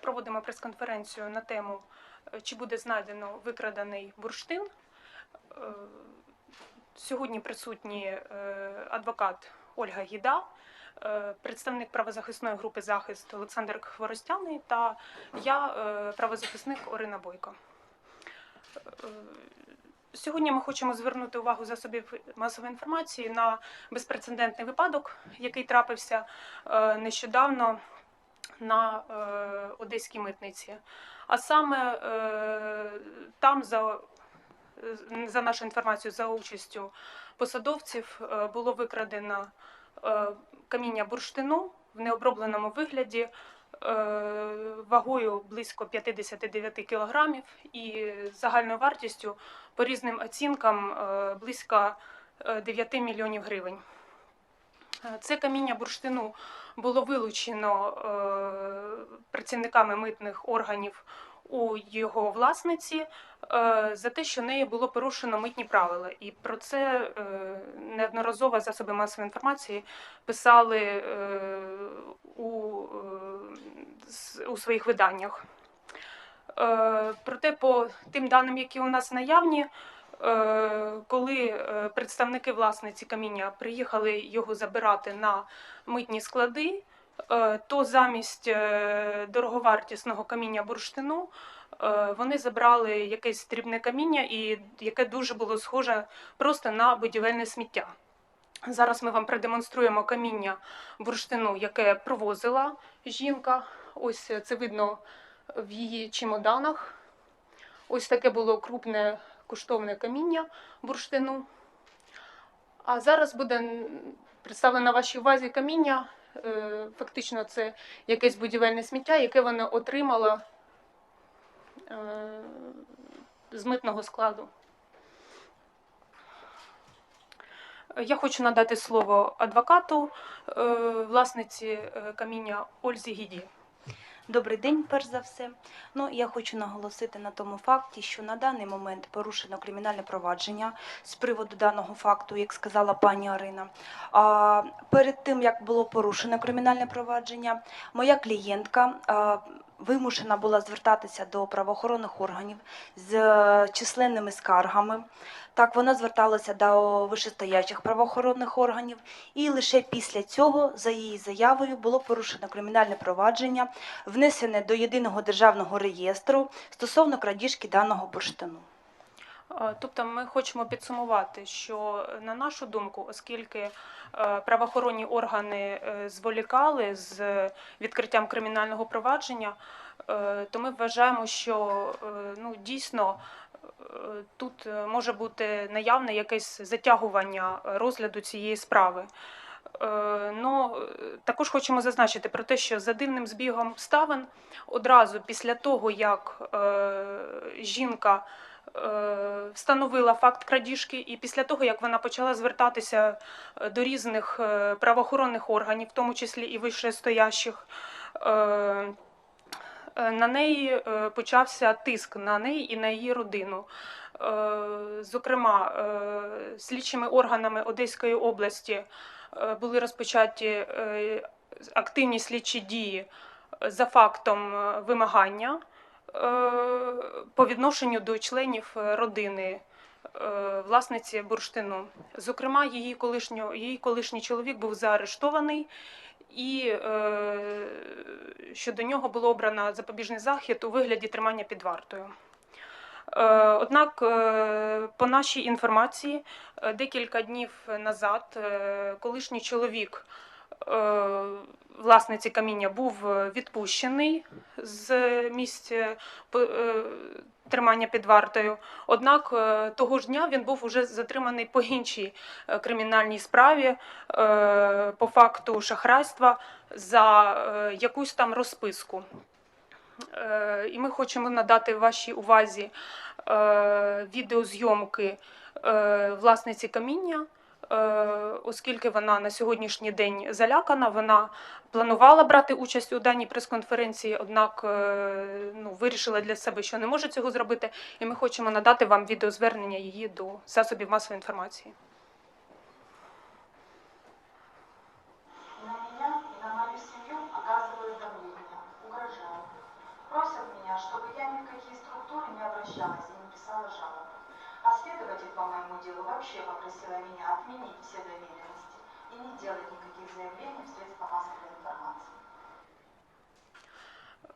проводимо прес-конференцію на тему, е, чи буде знайдено викрадений бурштин. Е, Сьогодні присутні е, адвокат Ольга Гіда, представник правозахисної групи захист Олександр Хворостяний та я, правозахисник Орина Бойко. Сьогодні ми хочемо звернути увагу засобів масової інформації на безпрецедентний випадок, який трапився нещодавно на одеській митниці. А саме е, там за, за нашою інформацією, за участю посадовців е, було викрадено е, каміння бурштину в необробленому вигляді вагою близько 59 кілограмів і загальною вартістю по різним оцінкам близько е, 9 мільйонів гривень. Це каміння бурштину було вилучено е, працівниками митних органів у його власниці е, за те, що нею було порушено митні правила. І про це е, неодноразово засоби масової інформації писали у, у своїх виданнях. Проте, по тим даним, які у нас наявні, коли е, представники власниці каміння приїхали його забирати на митні склади, е, то замість е, дороговартісного каміння бурштину е, вони забрали якесь дрібне каміння, і яке дуже було схоже просто на будівельне сміття. Зараз ми вам продемонструємо каміння бурштину, яке провозила жінка. Ось це видно в її чемоданах. Ось таке було крупне коштовне каміння бурштину. А зараз буде представлено вашій увазі каміння. Е, Фактично, це якесь будівельне сміття, яке вона отримала е, з митного складу. Я хочу надати слово адвокату, е, власниці каміння Ользі Гіді. Добрий день, перш за все. Ну, я хочу наголосити на тому факті, що на даний момент порушено кримінальне провадження з приводу даного факту, як сказала пані Арина. А перед тим як було порушено кримінальне провадження, моя клієнтка. Вимушена була звертатися до правоохоронних органів з е, численними скаргами. Так, вона зверталася до вищестоячих правоохоронних органів, і лише після цього, за її заявою, було порушено кримінальне провадження внесене до єдиного державного реєстру стосовно крадіжки даного бурштину. Тобто ми хочемо підсумувати, що е, на нашу думку, оскільки е, правоохоронні органи е, зволікали з відкриттям кримінального провадження, то ми вважаємо, що ну, дійсно тут може бути наявне якесь затягування розгляду цієї справи. Ну, також хочемо зазначити про те, що за дивним збігом обставин одразу після того, як жінка встановила факт крадіжки, і після того, як вона почала звертатися е, до різних е, правоохоронних органів, в тому числі і вищестоящих, е, е, на неї е, почався тиск на неї і на її родину. Е, Зокрема, е, слідчими органами Одеської області е, були розпочаті е, активні слідчі дії за фактом е, вимагання е, по відношенню до членів е, родини е, власниці бурштину. Зокрема, її колишньо, її колишній чоловік був заарештований, і е, щодо нього було обрано запобіжний захід у вигляді тримання під вартою. Е, Однак, е, по нашій інформації, е, декілька днів назад е, колишній чоловік е, власниці каміння був е, відпущений з місця е, тримання під вартою. Однак е, того ж дня він був уже затриманий по іншій е, кримінальній справі е, по факту шахрайства за е, якусь там розписку. Е, І ми хочемо надати вашій увазі е, відеозйомки е, власниці каміння, е, оскільки вона на сьогоднішній день залякана, вона планувала брати участь у даній прес-конференції, однак е, ну, вирішила для себе, що не може цього зробити, і ми хочемо надати вам відеозвернення її до засобів масової інформації. На меня и на мою семью оказывают давление, угрожают. чтобы я ни в какие структуры не обращалась и не писала жалоб. Следователь по моему делу вообще попросила меня отменить все доверенности и не делать никаких заявлений в средства массовой информации.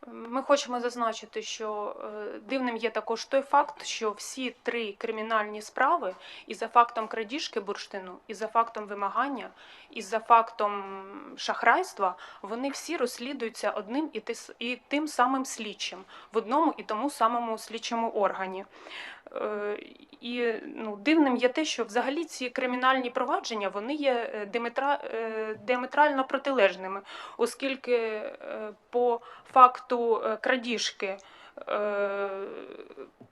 Ми хочемо зазначити, що е, дивним є також той факт, що всі три кримінальні справи і за фактом крадіжки бурштину, і за фактом вимагання, і за фактом шахрайства, вони всі розслідуються одним і тим самим слідчим в одному і тому самому слідчому органі. Е, І ну, дивним є те, що взагалі ці кримінальні провадження вони є е, диметра, е, протилежними, оскільки по факту крадіжки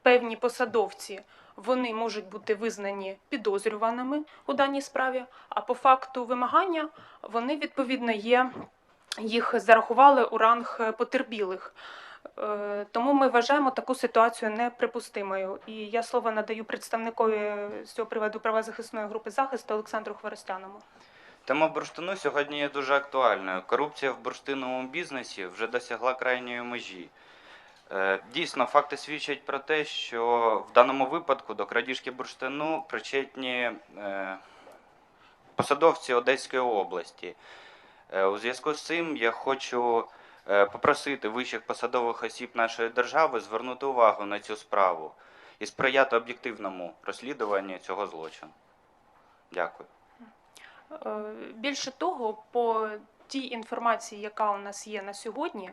певні посадовці вони можуть бути визнані підозрюваними у даній справі, а по факту вимагання вони відповідно є. Їх зарахували у ранг потерпілих. Е, Тому ми вважаємо таку ситуацію неприпустимою. І я слово надаю представникові з цього приводу правозахисної групи захисту Олександру Хворостяному. Тема бурштину сьогодні є дуже актуальною. Корупція в бурштиновому бізнесі вже досягла крайньої межі. Е, Дійсно, факти свідчать про те, що в даному випадку до крадіжки бурштину причетні е, посадовці Одеської області. У зв'язку з цим я хочу попросити вищих посадових осіб нашої держави звернути увагу на цю справу і сприяти об'єктивному розслідуванню цього злочину. Дякую. Е, Більше того, по тій інформації, яка у нас є на сьогодні,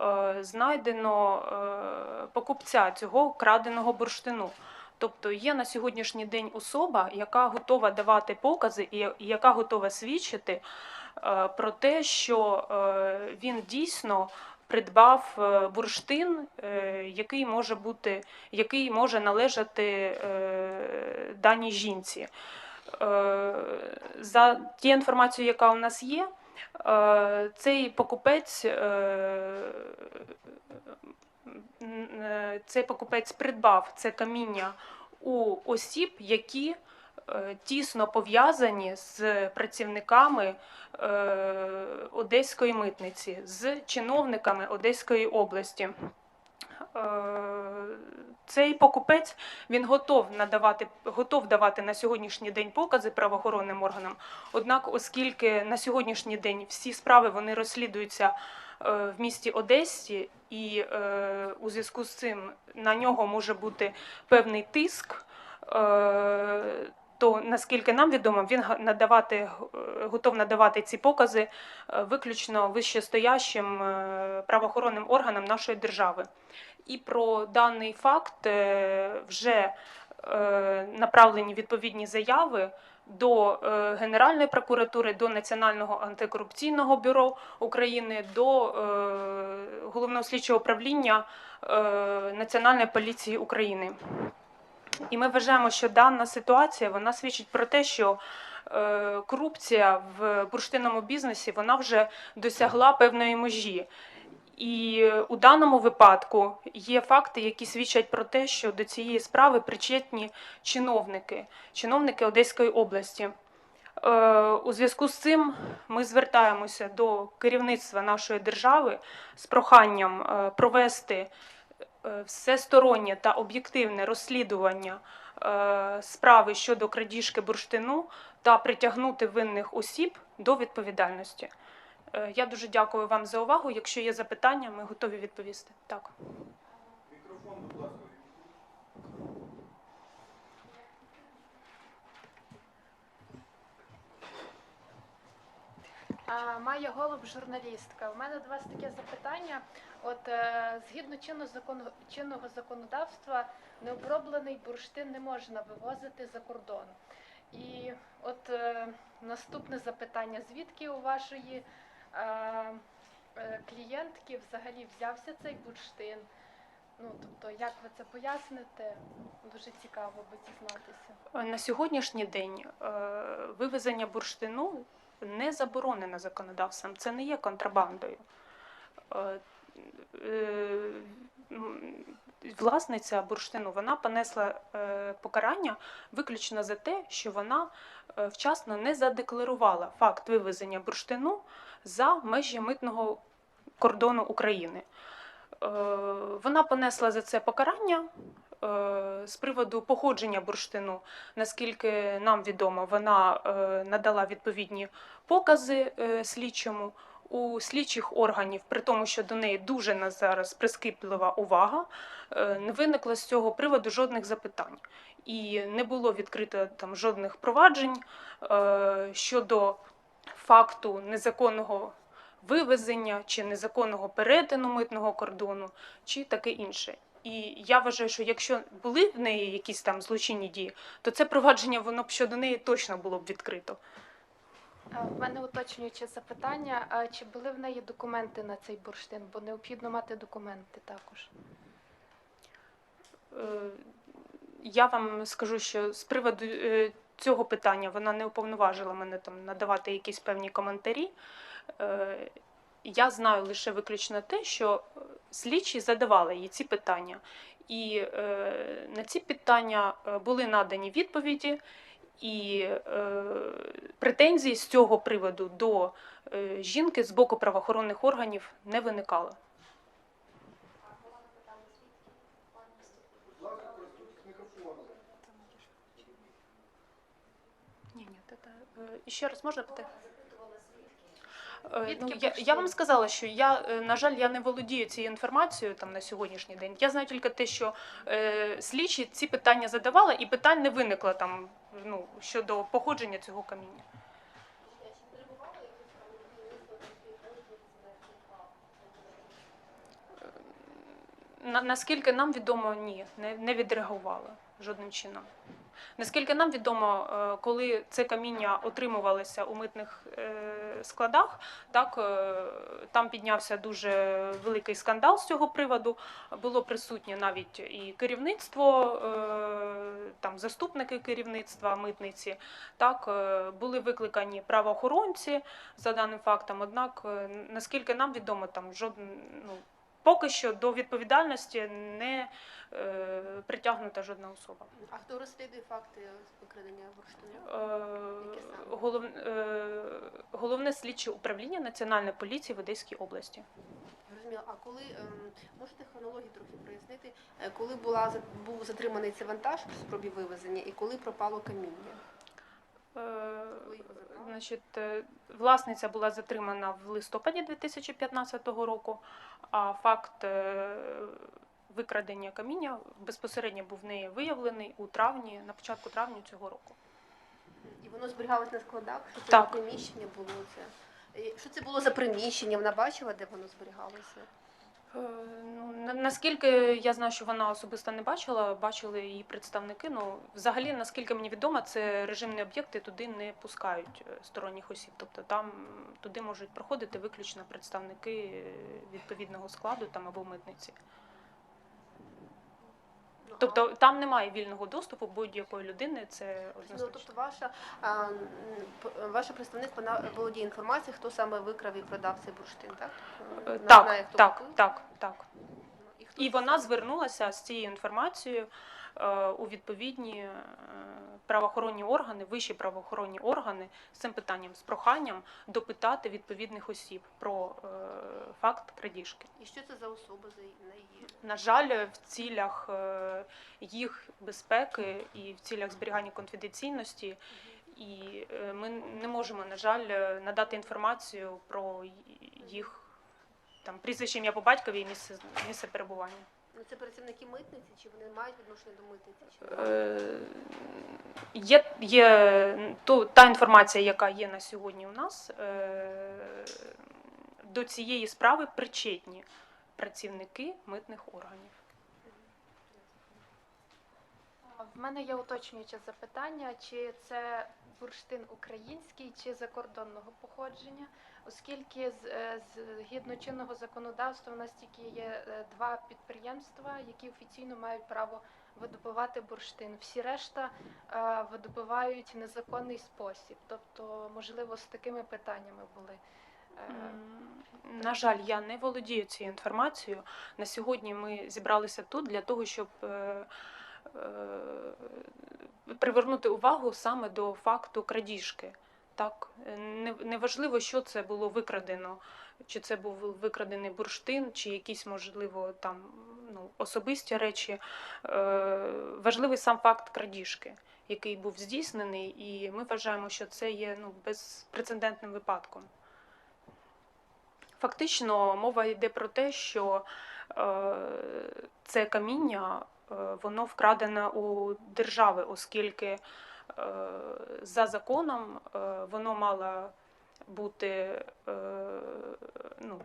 е, знайдено е, покупця цього краденого бурштину. Тобто є на сьогоднішній день особа, яка готова давати покази і яка готова свідчити е, про те, що е, він дійсно придбав е, бурштин, е, який може бути, який може належати е, даній жінці. Е, За тією інформацією, яка у нас є, е, цей покупець, е, е, цей покупець придбав це каміння у осіб, які е, тісно пов'язані з працівниками е, Одеської митниці, з чиновниками Одеської області. Е, Цей покупець він готов надавати, готов давати на сьогоднішній день покази правоохоронним органам. Однак, оскільки на сьогоднішній день всі справи вони розслідуються е, в місті Одесі, і е, у зв'язку з цим на нього може бути певний тиск. То наскільки нам відомо, він надавати е, готов надавати ці покази е, виключно вищестоящим е, правоохоронним органам нашої держави. І про даний факт вже направлені відповідні заяви до Генеральної прокуратури, до Національного антикорупційного бюро України, до головного слідчого управління Національної поліції України. І ми вважаємо, що дана ситуація вона свідчить про те, що е, корупція в бурштинному бізнесі вона вже досягла певної межі. І у даному випадку є факти, які свідчать про те, що до цієї справи причетні чиновники, чиновники Одеської області. Е, У зв'язку з цим ми звертаємося до керівництва нашої держави з проханням е, провести всестороннє та об'єктивне розслідування е, справи щодо крадіжки бурштину та притягнути винних осіб до відповідальності. Е, Я дуже дякую вам за увагу. Якщо є запитання, ми готові відповісти. Так. А, Майя Голуб, журналістка. У мене до вас таке запитання. От е, згідно чинного закону чинного законодавства, необроблений бурштин не можна вивозити за кордон. І от е, наступне запитання: звідки у вашої е, клієнтки взагалі взявся цей бурштин? Ну тобто, як ви це поясните? Дуже цікаво би дізнатися. На сьогоднішній день вивезення бурштину не заборонено законодавством. Це не є контрабандою. Е, Власниця бурштину вона понесла е, покарання виключно за те, що вона е, вчасно не задекларувала факт вивезення бурштину за межі митного кордону України. Вона понесла за це покарання з приводу походження бурштину. Наскільки нам відомо, вона надала відповідні покази слідчому. У слідчих органів, при тому, що до неї дуже на зараз прискіплива увага, е, не виникло з цього приводу жодних запитань. І не було відкрито там жодних проваджень е, щодо факту незаконного вивезення чи незаконного перетину митного кордону, чи таке інше. І я вважаю, що якщо були в неї якісь там злочинні дії, то це провадження воно б щодо неї точно було б відкрито. А В мене уточнююче запитання: а чи були в неї документи на цей бурштин? Бо необхідно мати документи також. Е, Я вам скажу, що з приводу е, цього питання вона не уповноважила мене там надавати якісь певні коментарі. Е, Я знаю лише виключно те, що е, слідчі задавали їй ці питання, і е, на ці питання е, були надані відповіді, і е, претензій з цього приводу до е, жінки з боку правоохоронних органів не виникало. Ні, ні, це, е, ще раз можна питати? Е, Ну, я, я вам сказала, що я, е, на жаль, я не володію цією інформацією там на сьогоднішній день. Я знаю тільки те, що е, слідчі ці питання задавали, і питань не виникло там ну, щодо походження цього каміння. На, наскільки нам відомо, ні, не відреагували жодним чином. Наскільки нам відомо, е, коли це каміння отримувалося у митних е, складах, так е, там піднявся дуже великий скандал з цього приводу. Було присутнє навіть і керівництво, там заступники керівництва митниці. Так були викликані правоохоронці за даним фактом. Однак, наскільки нам відомо, там жоден ну. Поки що до відповідальності не е, притягнута жодна особа. А хто розслідує факти викрадення бурштину? Е, голов, е, головне слідче управління Національної поліції в Одеській області. Зрозуміло. А коли ем, можете хронологію трохи прояснити, е, коли була був затриманий цей вантаж в спробі вивезення і коли пропало каміння? Е, Коли його забрали? Значить, е, власниця була затримана в листопаді 2015 року, а факт е, викрадення каміння безпосередньо був в неї виявлений у травні, на початку травня цього року. І воно зберігалось на складах? Що це Так. приміщення було це? Що це було за приміщення? Вона бачила, де воно зберігалося? Е, Ну, на- наскільки я знаю, що вона особисто не бачила, бачили її представники. Ну, взагалі, наскільки мені відомо, це режимні об'єкти, туди не пускають е, сторонніх осіб. Тобто там туди можуть проходити виключно представники е, відповідного складу там або митниці. Ну, Тобто там немає вільного доступу будь-якої людини, це Ну, однозначно. тобто ваша, а, м, п- ваше представництво на- володіє інформацією, хто саме викрав і продав цей бурштин, так? Е, Так, знає, хто так, купив? так, так. І, хто І вона звернулася з цією інформацією у відповідні е, правоохоронні органи, вищі правоохоронні органи з цим питанням, з проханням допитати відповідних осіб про е, факт крадіжки. І що це за особа за її- на жаль, в цілях е, їх безпеки і в цілях зберігання конфіденційності. І е, ми не можемо, на жаль, е, надати інформацію про їх там прізвище ім'я по батькові і місце, місце перебування. Ну це працівники митниці, чи вони мають відношення до митниці? Чи? Е, Є, є то, та інформація, яка є на сьогодні у нас, е, до цієї справи причетні працівники митних органів. В мене є уточнююче запитання, чи це бурштин український чи закордонного походження, оскільки е, згідно чинного законодавства у нас тільки є е, два підприємства, які офіційно мають право видобувати бурштин. Всі решта е, видобувають в незаконний спосіб. Тобто, можливо, з такими питаннями були. На жаль, я не володію цією інформацією. На сьогодні ми зібралися тут для того, щоб привернути увагу саме до факту крадіжки. Так, Е, неважливо, що це було викрадено, чи це був викрадений бурштин, чи якісь, можливо, там ну, особисті речі. Е, Важливий сам факт крадіжки, який був здійснений, і ми вважаємо, що це є ну, безпрецедентним випадком. Фактично, мова йде про те, що е, це каміння е, воно вкрадене у держави, оскільки е, за законом е, воно мало бути, е, ну,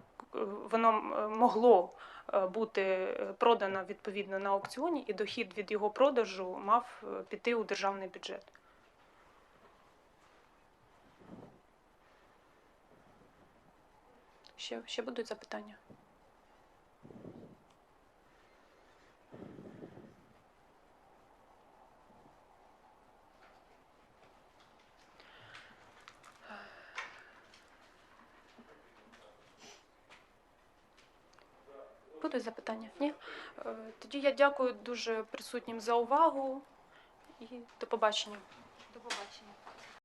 воно могло е, бути е, продано відповідно на аукціоні, і дохід від його продажу мав е, піти у державний бюджет. Ще, ще будуть запитання? Запитання? Ні? Е, Тоді я дякую дуже присутнім за увагу і до побачення. До побачення.